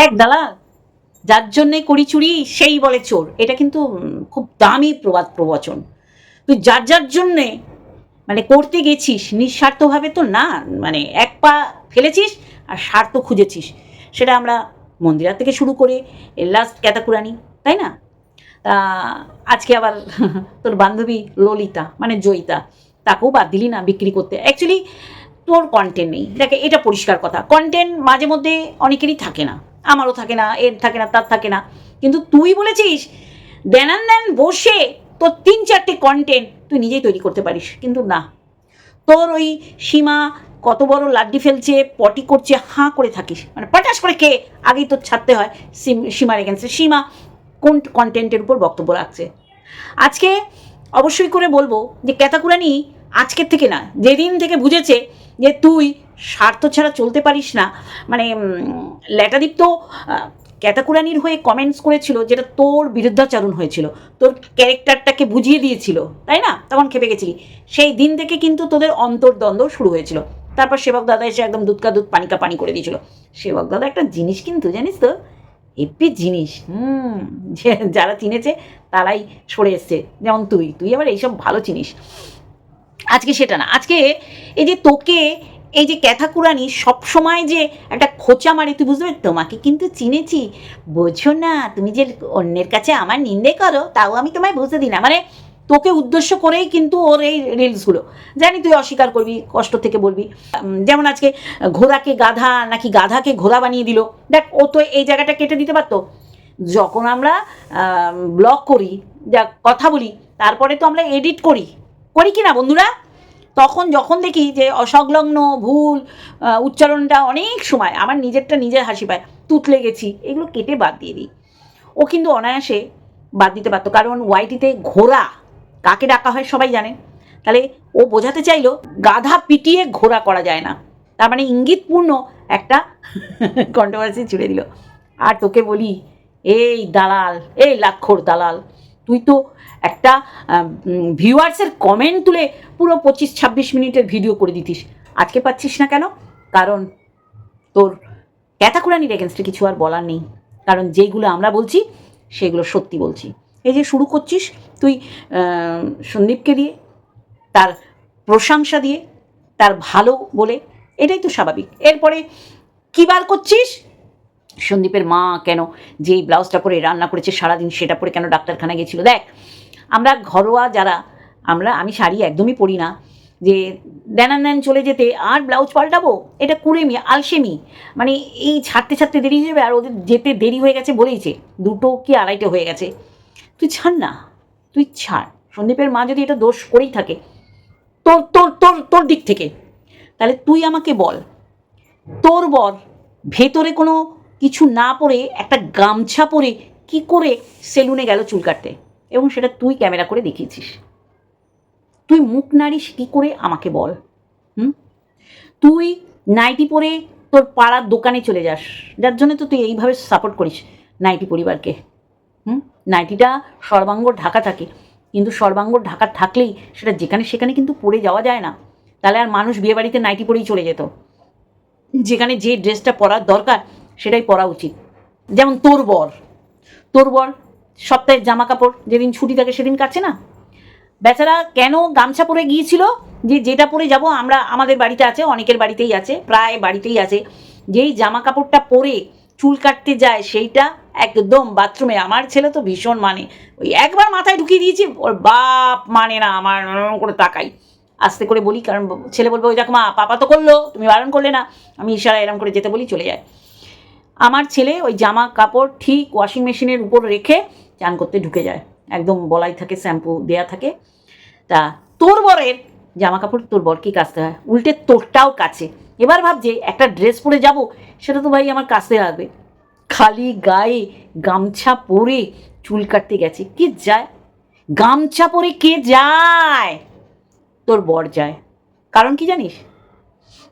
দেখ দালাল, যার জন্যে করি চুরি সেই বলে চোর। এটা কিন্তু খুব দামি প্রবাদ প্রবচন। তুই যার যার জন্যে মানে করতে গেছিস, নিঃস্বার্থভাবে তো না মানে এক পা ফেলেছিস আর স্বার্থ খুঁজেছিস, সেটা আমরা মন্দিরা থেকে শুরু করে লাস্ট ক্যাতাকুরানি, তাই না? তা, আজকে আবার তোর বান্ধবী ললিতা মানে জয়িতা, তাকেও বাদ দিলি না বিক্রি করতে। অ্যাকচুয়ালি তোর কন্টেন্ট নেই। দেখে, এটা পরিষ্কার কথা। কন্টেন্ট মাঝে মধ্যে অনেকেরই থাকে না। আমারও থাকে না, এর থাকে না, তার থাকে না। কিন্তু তুই বলেছিস দেনান দেন বসে তোর তিন চারটে কন্টেন্ট তুই নিজেই তৈরি করতে পারিস। কিন্তু না। তোর ওই সীমা কত বড় লাড্ডি ফেলছে, পটি করছে, হাঁ করে থাকিস। মানে পটাশ করে কে? আগেই তোর ছাড়তে হয় সিম- সীমার এগেন্সে সীমা কোন কন্টেন্টের উপর বক্তব্য রাখছে? আজকে অবশ্যই করে বলব যে ক্যাতাকুরানি আজকের থেকে না, যেদিন থেকে বুঝেছে যে তুই স্বার্থ ছাড়া চলতে পারিস না মানে ল্যাটাদীপ তো ক্যাতাকুরানির হয়ে কমেন্টস করেছিল যেটা তোর বিরুদ্ধাচরণ হয়েছিল, তোর ক্যারেক্টারটাকে বুঝিয়ে দিয়েছিল, তাই না? তখন খেপে গেছিলি। সেই দিন থেকে কিন্তু তোদের অন্তর্দ্বন্দ্ব শুরু হয়েছিল। তারপর সেবক দাদা এসে একদম দুধ কা দুধ পানিকা পানি করে দিয়েছিল। সেবক দাদা একটা জিনিস কিন্তু জানিস তো হেপি জিনিস, হুম যারা চিনেছে তারাই সরে এসছে। যেমন তুই তুই আবার এইসব ভালো চিনিস। আজকে সেটা না। আজকে এই যে তোকে, এই যে ক্যাথাকুরানি সবসময় যে একটা খোঁচা মারে, তুই বুঝতে তোমাকে কিন্তু চিনেছি। বোঝো না, তুমি যে অন্যের কাছে আমার নিন্দে করো, তাও আমি তোমায় বুঝতে দিই না। মানে তোকে উদ্দেশ্য করেই কিন্তু ওর এই রিলসগুলো। জানি তুই অস্বীকার করবি, কষ্ট থেকে বলবি। যেমন আজকে ঘোড়াকে গাধা নাকি গাধাকে ঘোড়া বানিয়ে দিল। দেখ, ও তো এই জায়গাটা কেটে দিতে পারতো। যখন আমরা ব্লগ করি, যা কথা বলি, তারপরে তো আমরা এডিট করি। করি কি না, বন্ধুরা? তখন যখন দেখি যে অসংলগ্ন, ভুল উচ্চারণটা অনেক সময় আমার নিজেরটা নিজের হাসি পায়, তুতলে গেছি, এগুলো কেটে বাদ দিয়ে দিই। ও কিন্তু অনায়াসে বাদ দিতে পারতো, কারণ ওয়াইটিতে ঘোড়া কাকে ডাকা হয় সবাই জানে। তাহলে ও বোঝাতে চাইলো, গাধা পিটিয়ে ঘোড়া করা যায় না। তার মানে ইঙ্গিতপূর্ণ একটা কন্ট্রোভার্সি ছুড়ে দিল। আর তোকে বলি, এই দালাল, এই লাক্ষর দালাল তুই তো একটা ভিউয়ার্সের কমেন্ট তুলে পুরো পঁচিশ, ছাব্বিশ মিনিটের ভিডিও করে দিতিস। আজকে পাচ্ছিস না কেন? কারণ তোর ক্যাতাকুরানির এগেনস্টে কিছু আর বলার নেই। কারণ যেইগুলো আমরা বলছি, সেগুলো সত্যি বলছি। এই যে শুরু করছিস তুই সন্দীপকে দিয়ে, তার প্রশংসা দিয়ে, তার ভালো বলে, এটাই তো স্বাভাবিক। এরপরে কী বার করছিস? সন্দীপের মা কেন যে ব্লাউজটা পরে রান্না করেছে সারাদিন সেটা পরে কেন ডাক্তারখানা গেছিল? দেখ, আমরা ঘরোয়া যারা, আমরা, আমি শাড়ি একদমই পরি না যে দেনান দেন চলে যেতে, আর ব্লাউজ পাল্টাবো? এটা কুড়েমি, আলসেমি। মানে এই ছাড়তে ছাড়তে দেরি হয়ে যাবে আর ওদের যেতে দেরি হয়ে গেছে বলেইছে। দুটো কি আড়াইটে হয়ে গেছে। তুই ছাড় না, তুই ছাড়। সন্দীপের মা যদি এটা দোষ করেই থাকে, তোর তোর তোর তোর দিক থেকে, তাহলে তুই আমাকে বল, তোর বর ভেতরে কোনো কিছু না পরে একটা গামছা পরে কি করে সেলুনে গেল চুল কাটতে? এবং সেটা তুই ক্যামেরা করে দেখিয়েছিস। তুই মুখ নাড়িস, কী করে আমাকে বল? হুম? তুই নাইটি পরে তোর পাড়ার দোকানে চলে যাস। যার জন্য তো তুই এইভাবে সাপোর্ট করিস নাইটি পরিবারকে। হুম? নাইটিটা সর্বাঙ্গ ঢাকা থাকে। কিন্তু সর্বাঙ্গ ঢাকা থাকলেই সেটা যেখানে সেখানে কিন্তু পরে যাওয়া যায় না। তাহলে আর মানুষ বিয়েবাড়িতে নাইটি পরেই চলে যেত। যেখানে যে ড্রেসটা পরার দরকার সেটাই পরা উচিত। যেমন তোর বর। তোর বর সপ্তাহের জামা কাপড় যেদিন ছুটি থাকে সেদিন কাটছে না? বেচারা কেন গামছা পরে গিয়েছিল? যে যেটা পরে যাব, আমরা আমাদের বাড়িতে আছে, অনেকের বাড়িতেই আছে, প্রায় বাড়িতেই আছে। যেই জামা কাপড়টা পরে চুল কাটতে যায়, সেইটা একদম বাথরুমে। আমার ছেলে তো ভীষণ মানে ওই একবার মাথায় ঢুকিয়ে দিয়েছি, ওর বাপ মানে না, আমার করে তাকাই। আস্তে করে বলি, কারণ ছেলে বলবে, ওই দেখো মা, পাপা তো করল, তুমি বারণ করলে না। আমি ইশারা এরম করে যেতে বলি, চলে যায়। আমার ছেলে ওই জামা কাপড় ঠিক ওয়াশিং মেশিনের উপর রেখে চান করতে ঢুকে যায়। একদম বলাই থাকে শ্যাম্পু দেয়া থাকে। তা তোর বরের জামা কাপড়, তোর বর বরকেই কাচতে হয়? উল্টে তোরটাও কাছে। এবার ভাবছে একটা ড্রেস পরে যাব, সেটা তো ভাই আমার কাচতে লাগবে। খালি গায়ে গামছা পরে চুল কাটতে গেছে, কে যায়? গামছা পরে কে যায়? তোর বর যায়। কারণ কি জানিস?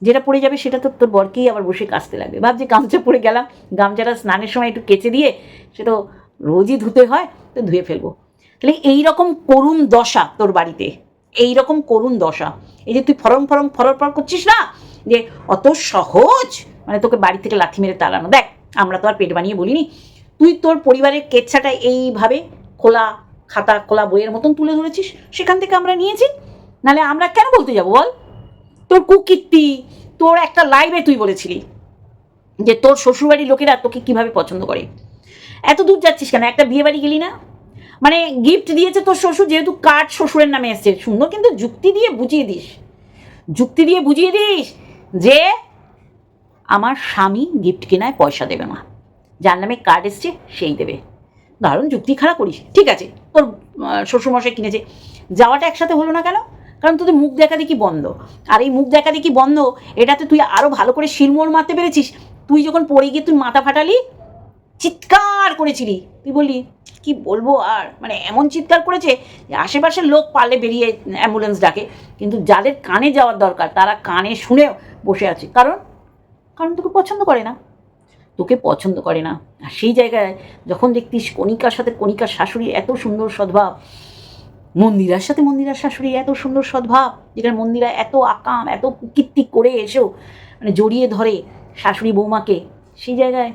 যেটা পড়ে যাবে সেটা তো তোর বরকেই আবার বসে কাচতে লাগবে। ভাবছি গামছা পরে গেলাম, গামছাটা স্নানের সময় একটু কেচে দিয়ে সে তো রোজই ধুতে হয়, তো ধুয়ে ফেলব। তাহলে এই রকম করুণ দশা তোর বাড়িতে এই রকম করুণ দশা। এই যে তুই ফরম ফরম ফরর ফর করছিস না, যে অত সহজ মানে তোকে বাড়ি থেকে লাথি মেরে তাড়ানো। দেখ, আমরা তো আর পেট বানিয়ে বলিনি। তুই তোর পরিবারের কেচ্ছাটা এইভাবে খোলা খাতা, খোলা বইয়ের মতন তুলে ধরেছিস, সেখান থেকে আমরা নিয়েছি। নাহলে আমরা কেন বলতে যাব বল? তোর কুকীর্তি, তোর একটা লাইভে তুই বলেছিলি যে তোর শ্বশুরবাড়ির লোকেরা তোকে কীভাবে পছন্দ করে। এত দূর যাচ্ছিস কেন? একটা বিয়ে বাড়ি গেলি না? মানে গিফট দিয়েছে তোর শ্বশুর, যেহেতু কার্ড শ্বশুরের নামে এসছে। সুন্দর কিন্তু যুক্তি দিয়ে বুঝিয়ে দিস। যুক্তি দিয়ে বুঝিয়ে দিস যে আমার স্বামী গিফট কেনায় পয়সা দেবে না। যার নামে কার্ড এসছে, সেই দেবে। দারুণ যুক্তি খাড়া করিস। ঠিক আছে, তোর শ্বশুরমশাই কিনেছে। যাওয়াটা একসাথে হলো না কেন? কারণ তোদের মুখ দেখা দেখি বন্ধ। আর এই মুখ দেখা দেখি বন্ধ, এটাতে তুই আরও ভালো করে শিলমোড় মারতে পেরেছিস। তুই যখন পড়ে গিয়ে তুই মাথা ফাটালি, চিৎকার করেছিলি। তুই বললি, কি বলব আর? মানে এমন চিৎকার করেছে যে আশেপাশের লোক পারলে বেরিয়ে অ্যাম্বুলেন্স ডাকে। কিন্তু যাদের কানে যাওয়ার দরকার, তারা কানে শুনেও বসে আছে। কারণ? কারণ তোকে পছন্দ করে না। তোকে পছন্দ করে না। আর সেই জায়গায় যখন দেখতিস কণিকার সাথে, কণিকার শাশুড়ি এত সুন্দর সদ্ভাব মন্দিরার সাথে মন্দিরার শাশুড়ি এত সুন্দর সদ্ভাব যেখানে মন্দিরা এত আকাম এত কীর্তি করে এসেও মানে জড়িয়ে ধরে শাশুড়ি বৌমাকে সেই জায়গায়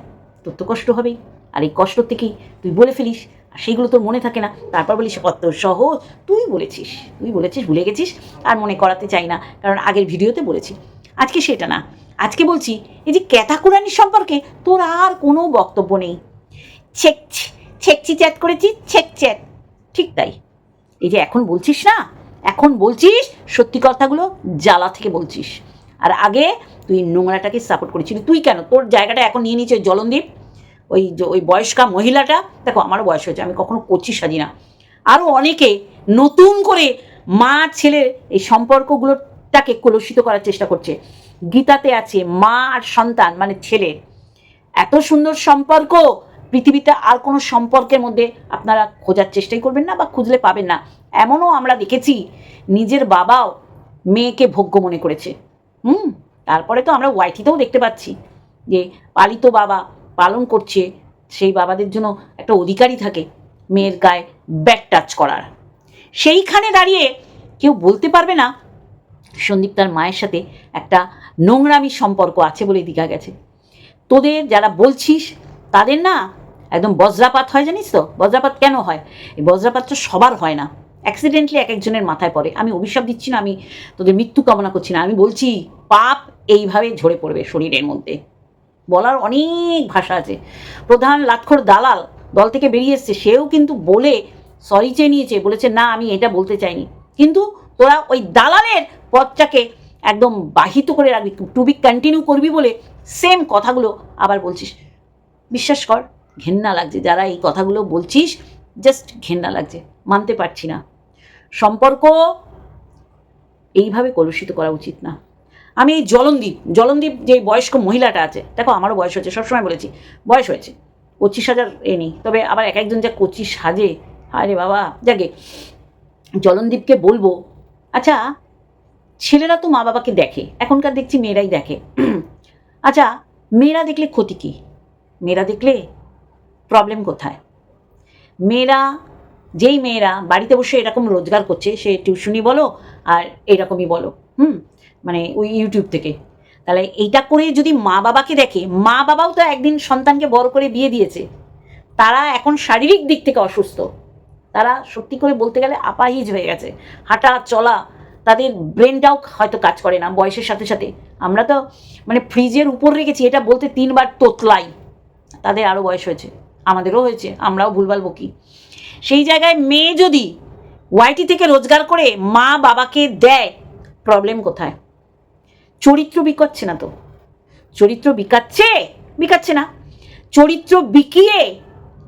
তোর তো কষ্ট হবেই আর এই কষ্ট থেকেই তুই বলে ফেলিস আর সেইগুলো তোর মনে থাকে না তারপর বলিস কত সহজ তুই বলেছিস তুই বলেছিস ভুলে গেছিস আর মনে করাতে চাই না কারণ আগের ভিডিওতে বলেছি আজকে সেটা না আজকে বলছি এই যে ক্যাথাকুরানির সম্পর্কে তোর আর কোনো বক্তব্য নেই ছেক ছেকচি চ্যাট করেছি ছেক চ্যাট ঠিক তাই এই যে এখন বলছিস না? এখন বলছিস, সত্যি কথাগুলো জ্বালা থেকে বলছিস। আর আগে তুই নোংরাটাকে সাপোর্ট করেছিলি। তুই কেন? তোর জায়গাটা এখন নিয়ে ওই জলনদীপ, ওই ওই বয়স্কা মহিলাটা। দেখো, আমারও বয়স হয়েছে, আমি কখনো কচি সাজি না। আরও অনেকে নতুন করে মা ছেলের এই সম্পর্কগুলোটাকে কলুষিত করার চেষ্টা করছে। গীতাতে আছে, মা আর সন্তান মানে ছেলে। এত সুন্দর সম্পর্ক পৃথিবীতে আর কোনো সম্পর্কের মধ্যে আপনারা খোঁজার চেষ্টাই করবেন না বা খুঁজলে পাবেন না। এমনও আমরা দেখেছি, নিজের বাবাও মেয়েকে ভোগ্য মনে করেছে। হুম, তারপরে তো আমরা ওয়াইটিতেও দেখতে পাচ্ছি যে পালিত বাবা পালন করছে, সেই বাবাদের জন্য একটা অধিকারই থাকে মেয়ের গায়ে ব্যাক টাচ করার। সেইখানে দাঁড়িয়ে কেউ বলতে পারবে না, সন্দীপ তার মায়ের সাথে একটা নোংরামি সম্পর্ক আছে বলে দীঘা গেছে। তোদের যারা বলছিস, তাদের না একদম বজ্রাপাত হয়, জানিস তো? বজ্রাপাত কেন হয়? এই বজ্রাপাতটা সবার হয় না। অ্যাক্সিডেন্টলি এক একজনের মাথায় পড়ে। আমি অভিশাপ দিচ্ছি না, আমি তোদের মৃত্যু কামনা করছি না। আমি বলছি, পাপ এইভাবে ঝরে পড়বে শরীরের মধ্যে। বলার অনেক ভাষা আছে। প্রধান লাক্ষর দালাল দল থেকে বেরিয়ে এসছে। সেও কিন্তু বলে সরি চেয়ে নিয়েছে। বলেছে, না, আমি এটা বলতে চাইনি। কিন্তু তোরা ওই দালালের পথটাকে একদম বাহিত করে রাখবি। টু বি কন্টিনিউ করবি বলে সেম কথাগুলো আবার বলছিস। বিশ্বাস কর ঘেন্না লাগছে। যারা এই কথাগুলো বলছিস জাস্ট ঘেন্না লাগছে। মানতে পারছি না। সম্পর্ক এইভাবে কলুষিত করা উচিত না। আমি এই জলনদীপ জলনদীপ যে বয়স্ক মহিলাটা আছে, দেখো আমারও বয়স হয়েছে, সবসময় বলেছি, বয়স হয়েছে, পঁচিশ হাজার এ নেই, তবে আবার এক একজন যা কচি সাজে আরে বাবা, যাকে জলনদীপকে বলব আচ্ছা ছেলেরা তো মা বাবাকে দেখে, এখনকার দেখছি মেয়েরাই দেখে। আচ্ছা মেয়েরা দেখলে ক্ষতি কী? মেয়েরা দেখলে প্রবলেম কোথায়? মেয়েরা, যেই মেয়েরা বাড়িতে বসে এরকম রোজগার করছে, সে টিউশনি বলো আর এরকমই বলো, হুম? মানে ওই ইউটিউব থেকে। তাহলে এইটা করে যদি মা বাবাকে দেখে, মা বাবাও তো একদিন সন্তানকে বড় করে বিয়ে দিয়েছে। তারা এখন শারীরিক দিক থেকে অসুস্থ। তারা সত্যি করে বলতে গেলে আপাহিজ হয়ে গেছে। হাঁটা, চলা, তাদের ব্রেনটাও হয়তো কাজ করে না বয়সের সাথে সাথে। আমরা তো মানে ফ্রিজের উপর রেখেছি, এটা বলতে তিনবার তোতলাই। তাদের আরও বয়স হয়েছে। আমাদেরও হয়েছে, আমরাও ভুলভাল বকি। সেই জায়গায় মেয়ে যদি ওয়াইটি থেকে রোজগার করে মা বাবাকে দেয় প্রবলেম কোথায়? চরিত্র বিকাচ্ছে না তো। চরিত্র বিকাচ্ছে বিকাচ্ছে না। চরিত্র বিকিয়ে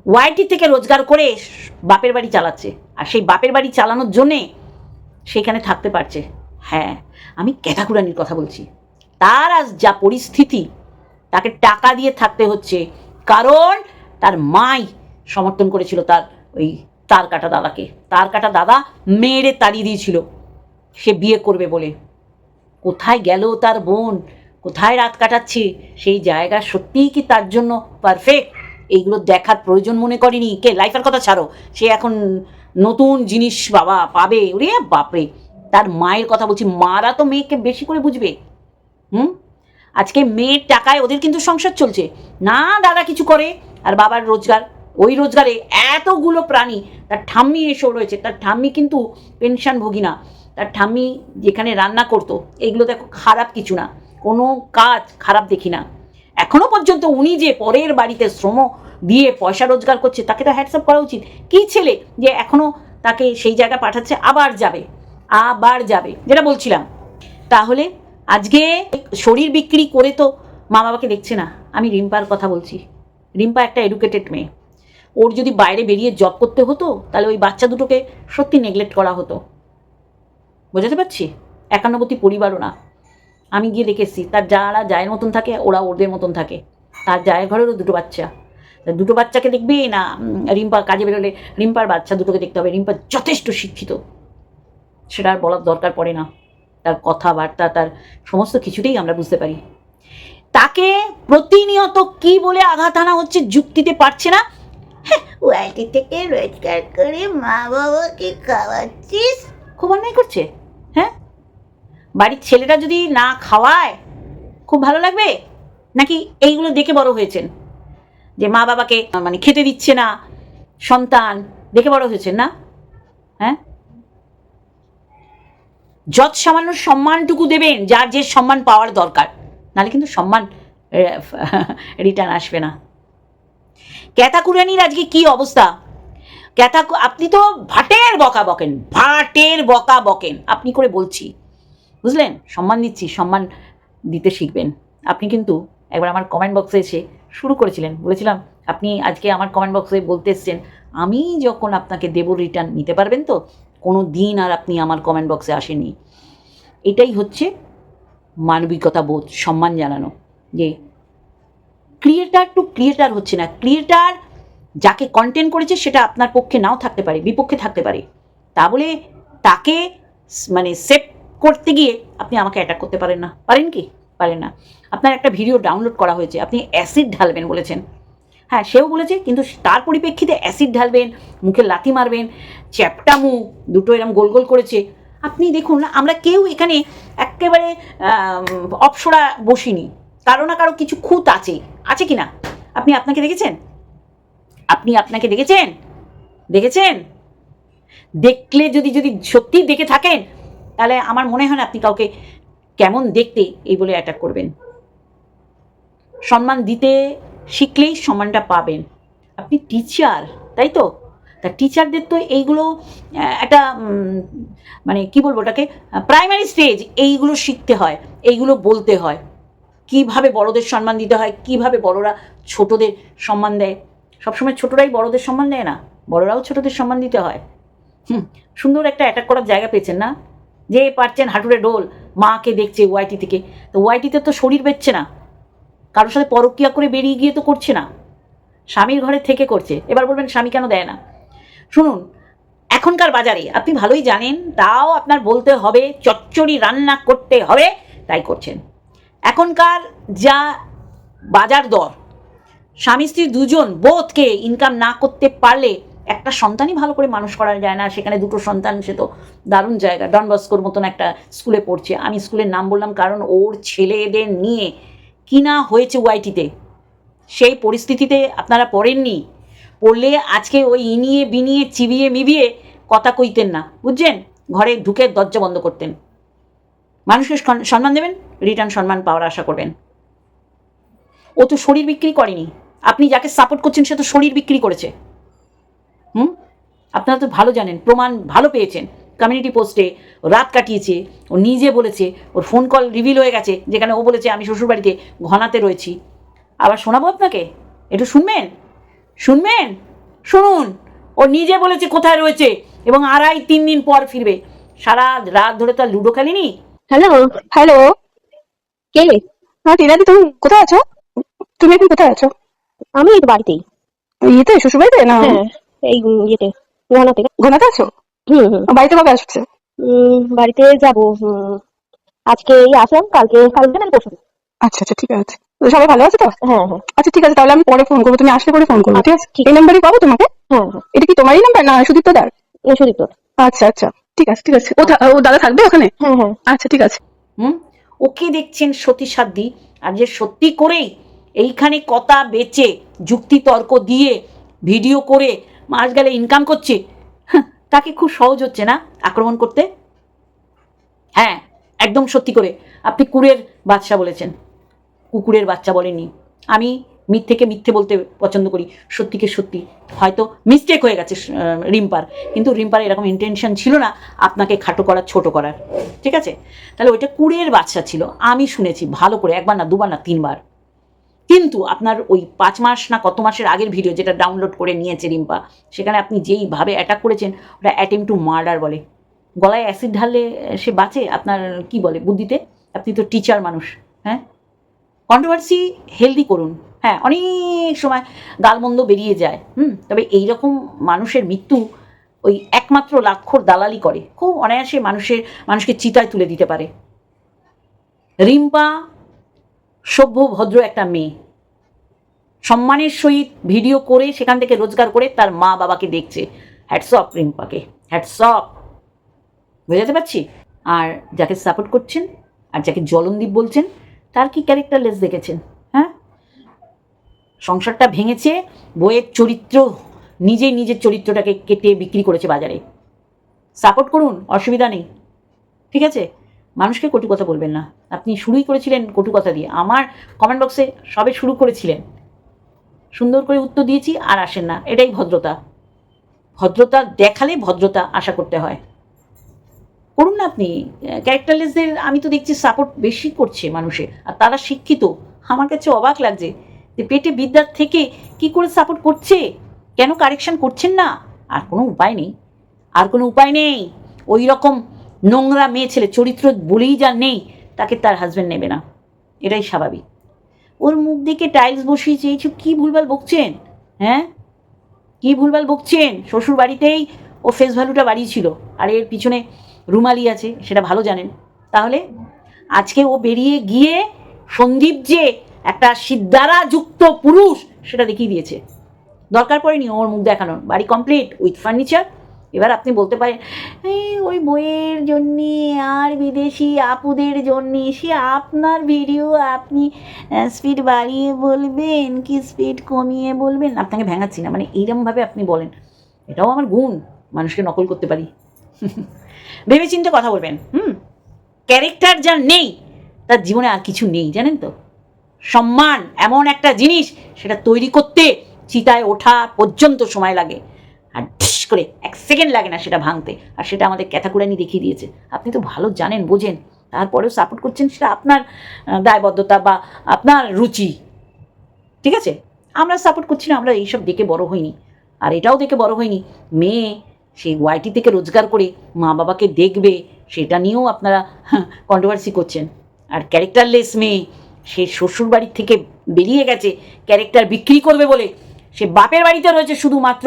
ওয়াইটি থেকে রোজগার করে বাপের বাড়ি চালাচ্ছে। আর সেই বাপের বাড়ি চালানোর জন্যে সেখানে থাকতে পারছে। হ্যাঁ আমি ক্যাটাকুরানির কথা বলছি। তার আজ যা পরিস্থিতি, তাকে টাকা দিয়ে থাকতে হচ্ছে। কারণ তার মাই সমর্থন করেছিল তার ওই তার কাটা দাদাকে। তার কাটা দাদা মেয়েরে তাড়িয়ে দিয়েছিল। সে বিয়ে করবে বলে। কোথায় গেল তার বোন? কোথায় রাত কাটাচ্ছে? সেই জায়গা সত্যিই কি তার জন্য পারফেক্ট এইগুলো দেখার প্রয়োজন মনে করেনি। কে? লাইফের কথা ছাড়ো। সে এখন নতুন জিনিস বাবা পাবে। ওরে বাপরে! তার মায়ের কথা বলছি। মারা তো মেয়েকে বেশি করে বুঝবে। হুম? আজকে মেয়ের টাকায় ওদের কিন্তু সংসার চলছে। না দাদা কিছু করে। আর বাবার রোজগার। ওই রোজগারে এতগুলো প্রাণী, তার ঠাম্মি এসেও রয়েছে। তার ঠাম্মি কিন্তু পেনশন ভোগী না। তার ঠাম্মি যেখানে রান্না করতো, এগুলো দেখো খারাপ কিছু না। কোনো কাজ খারাপ দেখি না। এখনও পর্যন্ত উনি যে পরের বাড়িতে শ্রম দিয়ে পয়সা রোজগার করছে, তাকে তো হ্যাটসঅ্যাপ করা উচিত। কি ছেলে যে এখনও তাকে সেই জায়গা পাঠাচ্ছে, আবার যাবে আবার যাবে। যেটা বলছিলাম, তাহলে আজকে শরীর বিক্রি করে তো মা বাবাকে দেখছে না। আমি রিম্পার কথা বলছি। রিম্পা একটা এডুকেটেড মেয়ে। ওর যদি বাইরে বেরিয়ে জব করতে হতো, তাহলে ওই বাচ্চা দুটোকে সত্যি নেগলেক্ট করা হতো। বোঝাতে পারছি? একান্নবর্তী পরিবারও না। আমি গিয়ে দেখেছি, তার যারা জায়ের মতন থাকে, ওরা ওদের মতন থাকে। তার জায়ের ঘরেরও দুটো বাচ্চা। দুটো বাচ্চাকে দেখবে না রিম্পা কাজে বেরোলে রিম্পার বাচ্চা দুটোকে দেখতে হবে। রিম্পা যথেষ্ট শিক্ষিত। সেটা আর বলার দরকার পড়ে না। তার কথাবার্তা, তার সমস্ত কিছুতেই আমরা বুঝতে পারি। তাকে প্রতিনিয়ত কি বলে আঘাত আনা হচ্ছে যুক্তিতে পারছে না? ওয়াইটি থেকে রোজগার করে মা বাবাকে খাওয়াচ্ছিস? খুব অন্যায় করছে হ্যাঁ? বাড়ির ছেলেটা যদি না খাওয়ায়, খুব ভালো লাগবে? নাকি এইগুলো দেখে বড় হয়েছেন? যে মা বাবাকে মানে খেতে দিচ্ছে না, সন্তান, দেখে বড় হয়েছেন না? হ্যাঁ? যত সামান্য সম্মানটুকু দেবেন, যার যে সম্মান পাওয়ার দরকার। নাহলে কিন্তু সম্মান রিটার্ন আসবে না। ক্যাতাকুরানির আজকে কি অবস্থা? ক্যাথা আপনি তো ভাটের বকা বকেন, ভাটের বকা বকেন, আপনি করে বলছি। বুঝলেন? সম্মান দিচ্ছি, সম্মান দিতে শিখবেন। আপনি কিন্তু একবার আমার কমেন্ট বক্সে এসে শুরু করেছিলেন। বলেছিলাম, আপনি আজকে আমার কমেন্ট বক্সে বলতে এসছেন, আমি যখন আপনাকে দেব রিটার্ন নিতে পারবেন তো? কোনো দিন আর আপনি আমার কমেন্ট বক্সে আসেননি। এটাই হচ্ছে মানবিকতা বোধ, সম্মান জানানো, যে ক্রিয়েটার টু ক্রিয়েটার হচ্ছে না। ক্রিয়েটার যাকে কন্টেন্ট করেছে সেটা আপনার পক্ষে নাও থাকতে পারে, বিপক্ষে থাকতে পারে। তা বলে তাকে মানে সেভ করতে গিয়ে আপনি আমাকে অ্যাটাক করতে পারেন না। পারেন কি? পারেন না। আপনার একটা ভিডিও ডাউনলোড করা হয়েছে, আপনি অ্যাসিড ঢালবেন বলেছেন। হ্যাঁ সেও বলেছে, কিন্তু তার পরিপ্রেক্ষিতে অ্যাসিড ঢালবেন, মুখে লাথি মারবেন, চ্যাপটা মুখ দুটো এরম গোল গোল করেছে। আপনি দেখুন, আমরা কেউ এখানে একেবারে অপসরা বসিনি। কারও না কারও কিছু খুঁত আছে। আছে কি না আপনি আপনাকে দেখেছেন? আপনি আপনাকে দেখেছেন? দেখেছেন? দেখলে যদি যদি সত্যি দেখে থাকেন, তাহলে আমার মনে হয় না আপনি কাউকে কেমন দেখতে এই বলে অ্যাটাক করবেন। সম্মান দিতে শিখলেই সম্মানটা পাবেন। আপনি টিচার তাই তো? তা টিচারদের তো এইগুলো একটা মানে কি বলব ওটাকে প্রাইমারি স্টেজ এইগুলো শিখতে হয়, এইগুলো বলতে হয়। কীভাবে বড়দের সম্মান দিতে হয়, কীভাবে বড়রা ছোটদের সম্মান দেয়। সবসময় ছোটরাই বড়দের সম্মান দেয় না, বড়রাও ছোটদের সম্মান দিতে হয়। হুম, সুন্দর একটা অ্যাটাক করার জায়গা পেয়েছেন না? যে পারছেন হাঁটুরে ডোল মাকে দেখছে ওয়াইটি থেকে। তো ওয়াইটিতে তো শরীর বেচছে না। কারোর সাথে পরক্রিয়া করে বেরিয়ে গিয়ে তো করছে না। স্বামীর ঘরে থেকে করছে। এবার বলবেন স্বামী কেন দেয় না? শুনুন, এখনকার বাজারে আপনি ভালোই জানেন, তাও আপনার বলতে হবে, চচ্চড়ি রান্না করতে হবে, তাই করছেন। এখনকার যা বাজার দর, স্বামী স্ত্রী দুজন বোধকে ইনকাম না করতে পারলে একটা সন্তানই ভালো করে মানুষ করা যায় না, সেখানে দুটো সন্তান, সে তো দারুণ জায়গা ডন বস্কোর মতন একটা স্কুলে পড়ছে। আমি স্কুলের নাম বললাম কারণ ওর ছেলেদের নিয়ে কিনা হয়েছে ওয়াইটিতে সেই পরিস্থিতিতে আপনারা পড়েননি পড়লে আজকে ওই ইনিয়ে বিনিয়ে, চিবিয়ে মিবিয়ে কথা কইতেন না। বুঝছেন? ঘরে ঢুকে দরজা বন্ধ করতেন। মানুষের সম্মান দেবেন রিটার্ন সম্মান পাওয়ার আশা করবেন। ও তো শরীর বিক্রি করেনি। আপনি যাকে সাপোর্ট করছেন, সে তো শরীর বিক্রি করেছে। হুম? আপনারা তো ভালো জানেন, প্রমাণ ভালো পেয়েছেন। কমিউনিটি পোস্টে রাত কাটিয়েছে, ও নিজে বলেছে, ওর ফোন কল রিভিল হয়ে গেছে, যেখানে ও বলেছে, আমি শ্বশুরবাড়িতে ঘনাতে রয়েছি। আবার শোনাবো আপনাকে? একটু শুনবেন? শুনবেন? শুনুন। ও নিজে বলেছে কোথায় রয়েছে এবং আড়াই তিন দিন পর ফিরবে। সারা রাত ধরে তো আর লুডো খেলিনি? হ্যালো হ্যালো কে? হ্যাঁ টিনাদি তুমি কোথায় আছো? তুমি এখন কোথায় আছো? আমি এই তো বাড়িতেই। ইয়েতে শ্বশুরবাড়িতে? না? হ্যাঁ এই ইয়েতে থেকে ঘনাতে আছো? হুম হুম। বাড়িতে কবে আসছে? উম, বাড়িতে যাব হুম, আজকে এই আসলাম কালকে কালকে না পরশু। আচ্ছা আচ্ছা ঠিক আছে। তো সবাই ভালো আছে তো? হ্যাঁ হ্যাঁ। আচ্ছা ঠিক আছে তাহলে আমি পরে ফোন করব। তুমি আসলে পরে ফোন করব ঠিক আছে? এই নাম্বারই পাবো তোমাকে? হ্যাঁ হ্যাঁ। এটা কি তোমারই নাম্বার না সুদীপ্ত দার? সুদীপ্ত। আচ্ছা আচ্ছা ঠিক আছে ঠিক আছে। ও ও দাদা থাকবে ওখানে? হ্যাঁ হ্যাঁ। আচ্ছা ঠিক আছে। হুম? ওকে দেখছেন সতী সাধ্যি আর যে সত্যি করেই এইখানে কথা বেচে যুক্তি তর্ক দিয়ে ভিডিও করে মাস গেলে ইনকাম করছে তাকে খুব সহজ হচ্ছে না আক্রমণ করতে? হ্যাঁ একদম সত্যি করে। আপনি কুকুরের বাচ্চা বলেছেন। কুকুরের বাচ্চা বলেনি। আমি মিথ্যেকে মিথ্যে বলতে পছন্দ করি। সত্যিকে সত্যি। হয়তো মিস্টেক হয়ে গেছে রিম্পার। কিন্তু রিম্পার এরকম ইন্টেনশন ছিল না আপনাকে খাটো করার ছোট করার। ঠিক আছে? তাহলে ওইটা কুড়ের বাচ্চা ছিল। আমি শুনেছি ভালো করে, একবার না, দুবার না, তিনবার। কিন্তু আপনার ওই পাঁচ মাস না কত মাসের আগের ভিডিও যেটা ডাউনলোড করে নিয়েছে রিম্পা, সেখানে আপনি যেইভাবে অ্যাটাক করেছেন, ওটা অ্যাটেম টু মার্ডার বলে। গলায় অ্যাসিড ঢাললে সে বাঁচে? আপনার কি বলে বুদ্ধিতে? আপনি তো টিচার মানুষ হ্যাঁ? কন্ট্রোভার্সি হেলদি করুন। হ্যাঁ অনেক সময় গালমন্দ বেরিয়ে যায়। হুম, তবে এই রকম মানুষের মৃত্যু ওই একমাত্র লাক্ষর দালালি করে। খুব অনায়াসে মানুষের, মানুষকে চিতায় তুলে দিতে পারে। রিম্পা সভ্য, ভদ্র একটা মেয়ে। সম্মানের সহিত ভিডিও করে, সেখান থেকে রোজগার করে তার মা বাবাকে দেখছে। হ্যাটসঅপ রিম্পাকে। হ্যাটসঅপ বোঝাতে পারছি? আর যাকে সাপোর্ট করছেন, আর যাকে জলনদীপ বলছেন তার কি ক্যারেক্টারলেস দেখেছেন? হ্যাঁ? সংসারটা ভেঙেছে, বইয়ের চরিত্র, নিজেই নিজের চরিত্রটাকে কেটে বিক্রি করেছে বাজারে। সাপোর্ট করুন, অসুবিধা নেই। ঠিক আছে? মানুষকে কটু কথা বলবেন না। আপনি শুরুই করেছিলেন কটু কথা দিয়ে। আমার কমেন্ট বক্সে সবে শুরু করেছিলেন। সুন্দর করে উত্তর দিয়েছি, আর আসেন না। এটাই ভদ্রতা। ভদ্রতা দেখালে ভদ্রতা আশা করতে হয়। করুন না আপনি। ক্যারেক্টারলেসদের আমি তো দেখছি সাপোর্ট বেশি করছে মানুষের। আর তারা শিক্ষিত। আমার কাছে অবাক লাগছে যে পেটে বিদ্যার থেকে কি করে সাপোর্ট করছে? কেন কারেকশন করছেন না? আর কোনো উপায় নেই। আর কোনো উপায় নেই। ওই রকম নোংরা মেয়ে ছেলে, চরিত্র বলেই যা নেই, তাকে তার হাজব্যান্ড নেবে না। এটাই স্বাভাবিক। ওর মুখ দিকে টাইলস বসিয়েছে এইসব কী ভুলভাল বকছেন? হ্যাঁ? কী ভুলভাল বকছেন? শ্বশুর বাড়িতেই ও ফেস ভ্যালুটা বাড়িয়েছিল। আর এর পিছনে রুমালি আছে সেটা ভালো জানেন। তাহলে আজকে ও বেরিয়ে গিয়ে সন্দীপ যে একটা সিদ্ধারা যুক্ত পুরুষ সেটা দেখিয়ে দিয়েছে। দরকার পড়েনি ওর মুখ দেখানোর। বাড়ি কমপ্লিট উইথ ফার্নিচার এবার আপনি বলতে পারেন "এই, ওই বইয়ের জন্যে আর বিদেশি আপুদের জন্যে সে আপনার ভিডিও আপনি স্পিড বাড়িয়ে বলবেন কি স্পিড কমিয়ে বলবেন? আপনাকে ভেঙাচ্ছি না। মানে এইরকমভাবে আপনি বলেন। এটাও আমার গুণ মানুষকে নকল করতে পারি। ভেবেচিন্তে কথা বলবেন। হুম? ক্যারেক্টার যার নেই, তার জীবনে আর কিছু নেই, জানেন তো? সম্মান এমন একটা জিনিস, সেটা তৈরি করতে চিতায় ওঠা পর্যন্ত সময় লাগে। আর ঢিস করে এক সেকেন্ড লাগে না সেটা ভাঙতে। আর সেটা আমাদের ক্যাথাকুরানি দেখিয়ে দিয়েছে। আপনি তো ভালো জানেন, বোঝেন। তারপরেও সাপোর্ট করছেন, সেটা আপনার দায়বদ্ধতা বা আপনার রুচি। ঠিক আছে? আমরা সাপোর্ট করছি না, আমরা এইসব দেখে বড় হইনি। আর এটাও দেখে বড় হয়নি মেয়ে সেই ওয়াইটি থেকে রোজগার করে মা বাবাকে দেখবে, সেটা নিয়েও আপনারা কন্ট্রোভার্সি করছেন। আর ক্যারেক্টারলেস মেয়ে, সে শ্বশুর বাড়ির থেকে বেরিয়ে গেছে ক্যারেক্টার বিক্রি করবে বলে সে বাপের বাড়িতে রয়েছে শুধুমাত্র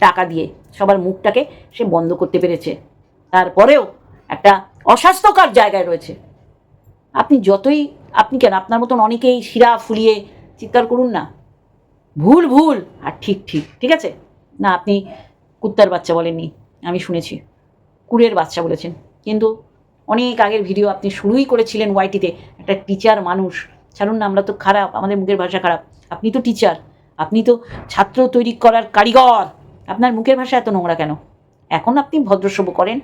টাকা দিয়ে। সবার মুখটাকে সে বন্ধ করতে পেরেছে। তারপরেও একটা অস্বাস্থ্যকর জায়গায় রয়েছে। আপনি যতই, আপনি কেন, আপনার মতন অনেকেই শিরা ফুলিয়ে চিৎকার করুন না। ভুল ভুল, আর ঠিক ঠিক ঠিক আছে? না, আপনি কুত্তার বাচ্চা বলেননি, আমি শুনেছি। কুড়ের বাচ্চা বলেছেন। কিন্তু অনেক আগের ভিডিও আপনি শুরুই করেছিলেন ওয়াইটিতে, একটা টিচার মানুষ। ছাড়ুন না, আমরা তো খারাপ, আমাদের মুখের ভাষা খারাপ। আপনি তো টিচার আপনি তো ছাত্র তৈরি করার কারিগর। আপনার মুখের ভাষা এত নোংরা কেন? এখন আপনি ভদ্রসভ্য করেন।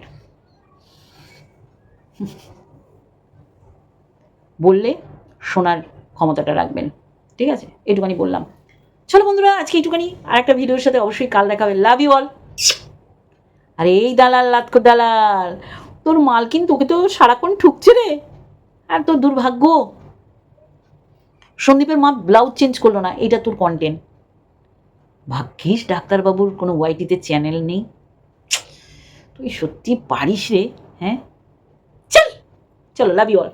বললে শোনার ক্ষমতাটা রাখবেন। ঠিক আছে? এটুখানি বললাম। চলো বন্ধুরা, আজকে এইটুখানি আর একটা ভিডিওর সাথে অবশ্যই কাল দেখা হবে। লাভ ইউ অল আরে এই দালাল, লাতকো দালাল। তোর মাল কিন্তু তোকে তো সারাক্ষণ ঠুকছে রে। আর তোর দুর্ভাগ্য। সন্দীপের মা ব্লাউজ চেঞ্জ করল না, এটা তোর কন্টেন্ট ভাগ্যিস ডাক্তারবাবুর কোনো ওয়াইটিতে চ্যানেল নেই। তুই সত্যি পারিস রে হ্যাঁ? চল, চলো লাভ ইউ অল